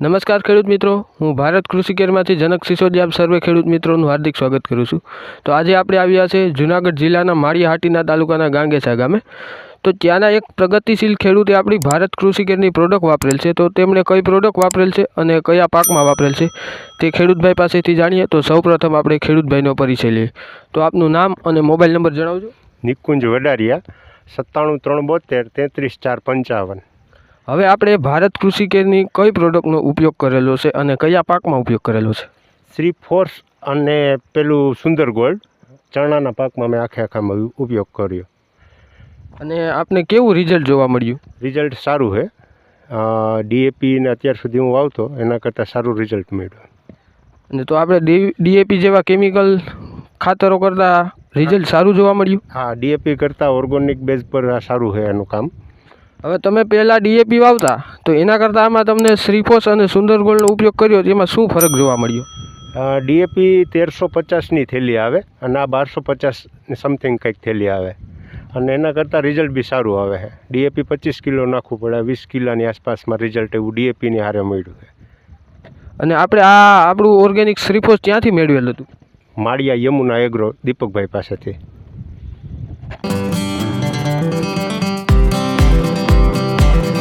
નમસ્કાર ખેડૂત મિત્રો. હું ભારત કૃષિ કેરમાંથી જનક સિસોદિયા સર્વે ખેડૂત મિત્રોનું હાર્દિક સ્વાગત કરું છું. તો આજે આપણે આવ્યા છે જુનાગઢ જિલ્લાના માળીહાટીના તાલુકાના ગાંગેસા ગામે. તો ત્યાંના એક પ્રગતિશીલ ખેડૂતે આપણી ભારત કૃષિ કેરની પ્રોડક્ટ વાપરેલ છે. તો તેમણે કઈ પ્રોડક્ટ વાપરેલ છે અને કયા પાકમાં વાપરેલ છે તે ખેડૂતભાઈ પાસેથી જાણીએ. તો સૌપ્રથમ આપણે ખેડૂતભાઈનો પરિચય લઈએ. તો આપનું નામ અને મોબાઈલ નંબર જણાવજો. નિકુંજ વડારિયા, સત્તાણું ત્રણ બોતેર, તેત્રીસ ચાર પંચાવન. હવે આપણે ભારત કૃષિ કેરની કઈ પ્રોડક્ટનો ઉપયોગ કરેલો છે અને કયા પાકમાં ઉપયોગ કરેલો છે? શ્રી ફોર્સ અને પેલું સુંદર ગોલ્ડ ચણાના પાકમાં મેં આખે આખામાં ઉપયોગ કર્યો. અને આપને કેવું રિઝલ્ટ જોવા મળ્યું? રિઝલ્ટ સારું છે ડીએપીને અત્યાર સુધી હું વાવતો એના કરતાં સારું રિઝલ્ટ મળ્યું. અને તો આપણે ડીએપી જેવા કેમિકલ ખાતરો કરતાં રિઝલ્ટ સારું જોવા મળ્યું? હા ડીએપી કરતાં ઓર્ગોનિક બેઝ પર આ સારું છે એનું કામ. હવે તમે પહેલાં ડીએપી વાવતા તો એના કરતાં આમાં તમને શ્રીફોસ અને સુંદર ગોળનો ઉપયોગ કર્યો એમાં શું ફરક જોવા મળ્યો? ડીએપી તેરસો પચાસની થેલી આવે અને આ બારસો પચાસ સમથિંગ કંઈક થેલી આવે. અને એના કરતાં રિઝલ્ટ બી સારું આવે છે. ડીએપી પચીસ કિલો નાખવું પડે વીસ કિલોની આસપાસમાં રિઝલ્ટ એવું ડીએપીની હારે મળ્યું છે. અને આપણે આ આપણું ઓર્ગેનિક શ્રીફોસ ત્યાંથી મેળવેલું હતું? માળિયા યમુના એગ્રો દીપકભાઈ પાસેથી.